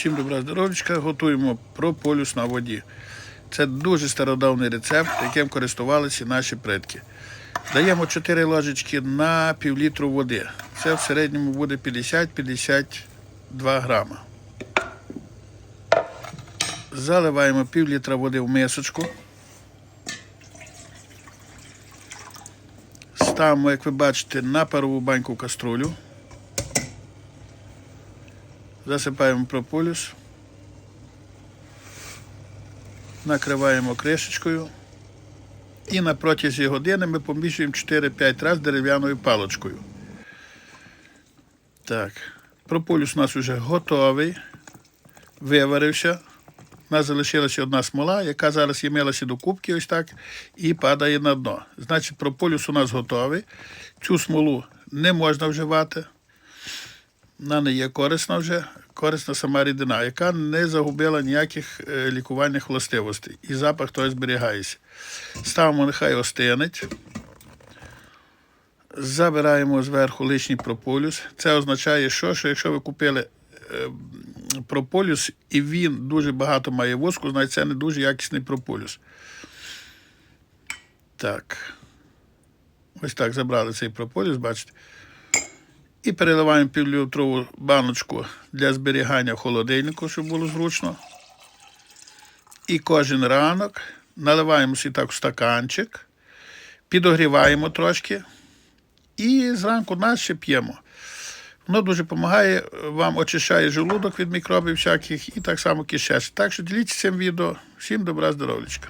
Всім добра здоров'ячка, готуємо прополюс на воді. Це дуже стародавний рецепт, яким користувалися наші предки. Даємо 4 ложечки на півлітру води. Це в середньому буде 50-52 грама. Заливаємо пів літра води в мисочку. Ставимо, як ви бачите, на парову баньку каструлю. Засипаємо прополіс. Накриваємо кришечкою. І на протязі години ми поміщуємо 4-5 разів дерев'яною паличкою. Так. Прополіс у нас вже готовий. Виварився. У нас залишилася одна смола, яка зараз ємилася до кубки ось так і падає на дно. Значить, прополіс у нас готовий. Цю смолу не можна вживати. Вона не є корисна вже, корисна сама рідина, яка не загубила ніяких лікувальних властивостей. І запах той зберігається. Ставимо, нехай остинить. Забираємо зверху лишній прополюс. Це означає, що, що якщо ви купили прополюс і він дуже багато має воску, значить це не дуже якісний прополюс. Так. Ось так забрали цей прополюс, бачите. І переливаємо півлітрову баночку для зберігання в холодильнику, щоб було зручно. І кожен ранок наливаємо всі так в стаканчик, підогріваємо трошки і зранку нас ще п'ємо. Воно дуже допомагає, вам очищає желудок від мікробів всяких і так само кишеч. Так що діліться цим відео. Всім добра здоров'ячка.